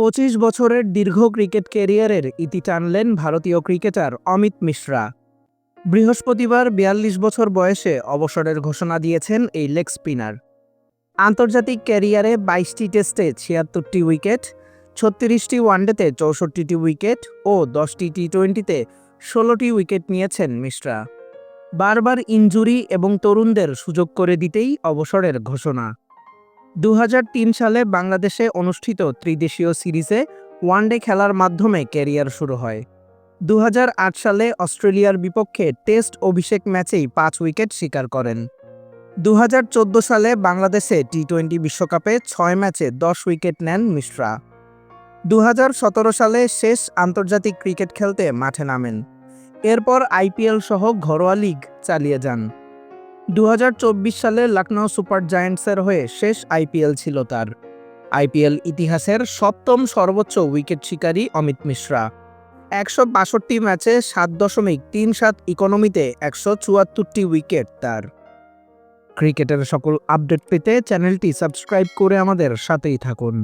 পঁচিশ বছরের দীর্ঘ ক্রিকেট ক্যারিয়ারের ইতি টানলেন ভারতীয় ক্রিকেটার অমিত মিশ্রা। বৃহস্পতিবার বিয়াল্লিশ বছর বয়সে অবসরের ঘোষণা দিয়েছেন এই লেগ স্পিনার। আন্তর্জাতিক ক্যারিয়ারে বাইশটি টেস্টে ছিয়াত্তরটি উইকেট, ছত্রিশটি ওয়ানডেতে চৌষট্টিটি উইকেট ও দশটি টি টোয়েন্টিতে ষোলোটি উইকেট নিয়েছেন মিশ্রা। বারবার ইনজুরি এবং তরুণদের সুযোগ করে দিতেই অবসরের ঘোষণা। দু হাজার তিন সালে বাংলাদেশে অনুষ্ঠিত ত্রিদেশীয় সিরিজে ওয়ানডে খেলার মাধ্যমে ক্যারিয়ার শুরু হয়। দু হাজার আট সালে অস্ট্রেলিয়ার বিপক্ষে টেস্ট অভিষেক ম্যাচেই পাঁচ উইকেট শিকার করেন। দু হাজার চোদ্দ সালে বাংলাদেশে টি টোয়েন্টি বিশ্বকাপে ছয় ম্যাচে দশ উইকেট নেন মিশ্রা। দু হাজার সতেরো সালে শেষ আন্তর্জাতিক ক্রিকেট খেলতে মাঠে নামেন। এরপর আইপিএল সহ ঘরোয়া লিগ চালিয়ে যান। দু হাজার চব্বিশ সালে লখনৌ সুপার জায়ান্টসের হয়ে শেষ আইপিএল ছিল তার। আইপিএল ইতিহাসের সপ্তম সর্বোচ্চ উইকেট শিকারী অমিত মিশ্রা। একশো বাষট্টি ম্যাচে সাত দশমিক তিন সাত ইকোনমিতে একশো চুয়াত্তরটি উইকেট তার। ক্রিকেটের সকল আপডেট পেতে চ্যানেলটি সাবস্ক্রাইব করে আমাদের সাথেই থাকুন।